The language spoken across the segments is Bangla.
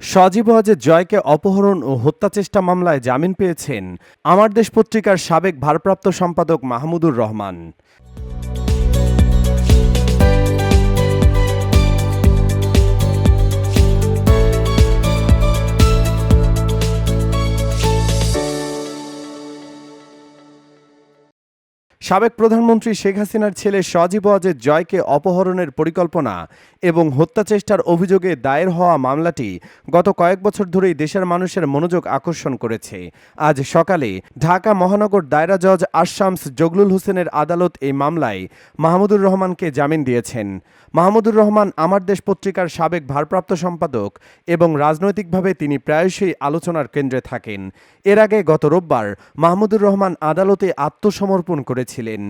সজীব হজে জয়কে অপহরণ ও হত্যা চেষ্টা মামলায় জামিন পেয়েছেন। আমার দেশ পত্রিকার সাবেক ভারপ্রাপ্ত সম্পাদক মাহমুদুর রহমান। সাবেক প্রধানমন্ত্রী শেখ হাসিনার ছেলে সজীব ওয়াজেদ জয়কে অপহরণের পরিকল্পনা এবং হত্যা চেষ্টার অভিযোগে দায়ের হওয়া মামলাটি গত কয়েক বছর ধরেই দেশের মানুষের মনোযোগ আকর্ষণ করেছে। আজ সকালে ঢাকা মহানগর দায়রা জজ আশামস জগলুল হোসেনের আদালত এই মামলায় মাহমুদুর রহমানকে জামিন দিয়েছেন। মাহমুদুর রহমান আমার দেশ পত্রিকার সাবেক ভারপ্রাপ্ত সম্পাদক এবং রাজনৈতিকভাবে তিনি প্রায়শই আলোচনার কেন্দ্রে থাকেন। এর আগে গত রোববার মাহমুদুর রহমান আদালতে আত্মসমর্পণ করেছিলেন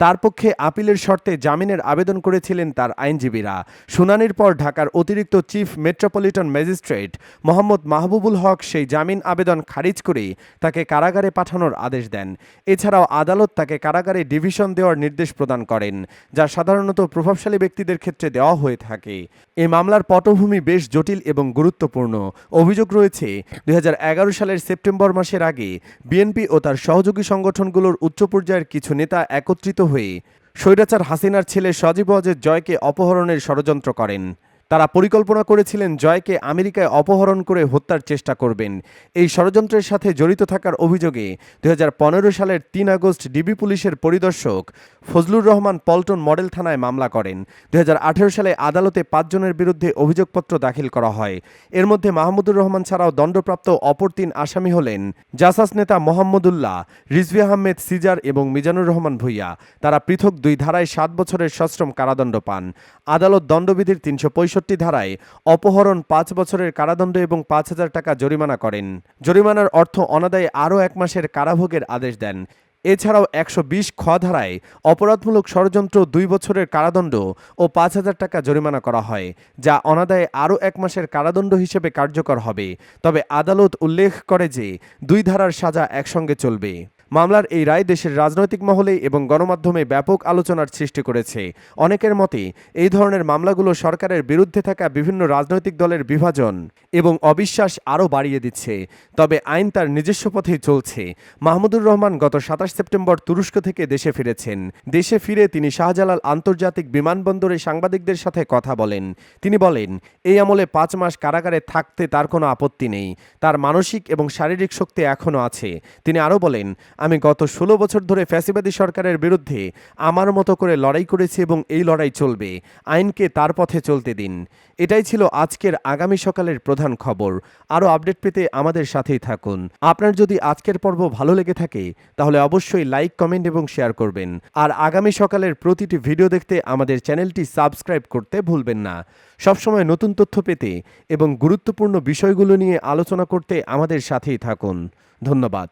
তার পক্ষে আপিলের শর্তে জামিনের আবেদন করেছিলেন তার আইনজীবীরা। শুনানির পর ঢাকার অতিরিক্ত chief metropolitan magistrate Mohammad Mahbubul Haque সেই জামিন আবেদন খারিজ করে তাকে কারাগারে পাঠানোর আদেশ দেন। এছাড়াও আদালত তাকে কারাগারে ডিভিশন দেওয়ার নির্দেশ প্রদান করেন, যা সাধারণত প্রভাবশালী ব্যক্তিদের ক্ষেত্রে দেওয়া হয়ে থাকে। এই মামলার পটভূমি বেশ জটিল এবং গুরুত্বপূর্ণ। অভিযোগ রয়েছে দু হাজার এগারো সালের সেপ্টেম্বর মাসের আগে বিএনপি ও তার সহযোগী সংগঠনগুলোর উচ্চ পর্যায়ের কিছু নেতা একত্রিত হয়ে স্বৈরাচার হাসিনার ছেলে সজীব হজের জয়কে অপহরণের ষড়যন্ত্র করেন। তারা পরিকল্পনা করেছিলেন জয়কে আমেরিকায় অপহরণ করে হত্যার চেষ্টা করবেন। এই ষড়যন্ত্রের সাথে জড়িত থাকার অভিযোগে দুই হাজার পনেরো সালের তিন আগস্ট ডিবি পুলিশের পরিদর্শক ফজলুর রহমান পল্টন মডেল থানায় মামলা করেন। দুই হাজার আঠারো সালে আদালতে পাঁচজনের বিরুদ্ধে অভিযোগপত্র দাখিল করা হয়। এর মধ্যে মাহমুদুর রহমান ছাড়াও দণ্ডপ্রাপ্ত অপর তিন আসামি হলেন জাসাস নেতা মোহাম্মদুল্লাহ, রিজভি আহমেদ সিজার এবং মিজানুর রহমান ভুইয়া। তারা পৃথক দুই ধারায় সাত বছরের সশ্রম কারাদণ্ড পান। আদালত দণ্ডবিধির তিনশো পঁয়ষট্টি পঁয়ষট্টি ধারায় অপহরণ পাঁচ বছরের কারাদণ্ড এবং পাঁচ হাজার টাকা জরিমানা করেন। জরিমানার অর্থ অনাদায়ে আরও এক মাসের কারাভোগের আদেশ দেন। এছাড়াও একশো বিশ খ ধারায় অপরাধমূলক ষড়যন্ত্র দুই বছরের কারাদণ্ড ও পাঁচ হাজার টাকা জরিমানা করা হয়, যা অনাদায়ে আরও এক মাসের কারাদণ্ড হিসেবে কার্যকর হবে। তবে আদালত উল্লেখ করে যে, দুই ধারার সাজা একসঙ্গে চলবে। মামলার এই রায় দেশের রাজনৈতিক মহলে এবং গণমাধ্যমে ব্যাপক আলোচনার সৃষ্টি করেছে। অনেকের মতে, এই ধরনের মামলাগুলো সরকারের বিরুদ্ধে থাকা বিভিন্ন রাজনৈতিক দলের বিভাজন এবং অবিশ্বাস আরও বাড়িয়ে দিচ্ছে। তবে আইন তার নিজস্ব পথেই চলছে। মাহমুদুর রহমান গত সাতাশ সেপ্টেম্বর তুরস্ক থেকে দেশে ফিরেছেন। দেশে ফিরে তিনি শাহজালাল আন্তর্জাতিক বিমানবন্দরে সাংবাদিকদের সাথে কথা বলেন। তিনি বলেন, এই আমলে পাঁচ মাস কারাগারে থাকতে তার কোনো আপত্তি নেই। তার মানসিক এবং শারীরিক শক্তি এখনও আছে। তিনি আরও বলেন আমি গত ষোলো বছর ধরে ফ্যাসিবাদী সরকারের বিরুদ্ধে আমার মতো করে লড়াই করেছি এবং এই লড়াই চলবে। আইনকে তার পথে চলতে দিন। এটাই ছিল আজকের আগামী সকালের প্রধান খবর। আরও আপডেট পেতে আমাদের সাথেই থাকুন। আপনার যদি আজকের পর্ব ভালো লেগে থাকে, তাহলে অবশ্যই লাইক, কমেন্ট এবং শেয়ার করবেন। আর আগামী সকালের প্রতিটি ভিডিও দেখতে আমাদের চ্যানেলটি সাবস্ক্রাইব করতে ভুলবেন না। সবসময় নতুন তথ্য পেতে এবং গুরুত্বপূর্ণ বিষয়গুলো নিয়ে আলোচনা করতে আমাদের সাথেই থাকুন। ধন্যবাদ।